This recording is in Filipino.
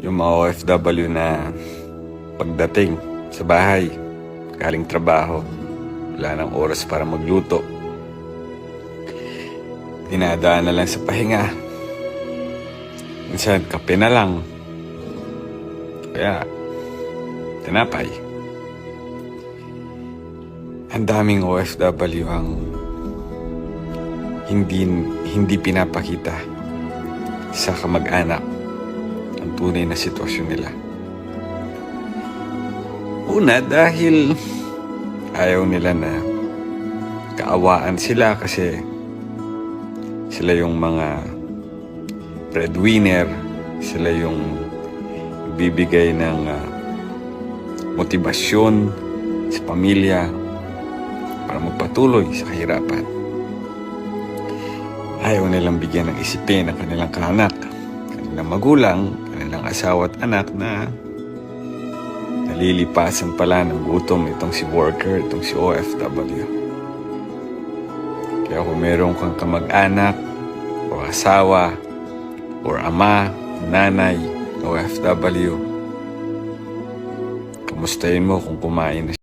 yung mga OFW na pagdating sa bahay, galing trabaho, wala nang oras para magluto. Dinadaan na lang sa pahinga. Minsan, kape na lang. Kaya, tinapay. Ang daming OFW ang hindi hindi pinapakita sa kamag-anak ang tunay na sitwasyon nila. Una, dahil ayaw nila na kaawaan sila kasi sila yung mga breadwinner, sila yung bibigay ng ah, motibasyon sa pamilya para magpatuloy sa kahirapan. Ayaw nilang bigyan ng isipin ang kanilang kaanak, kanilang magulang, kanilang asawa at anak na nalilipasan pala ng gutom itong si worker, itong si OFW. Kaya kung meron kang kamag-anak o asawa or ama, nanay, OFW, kamustahin mo kung kumain na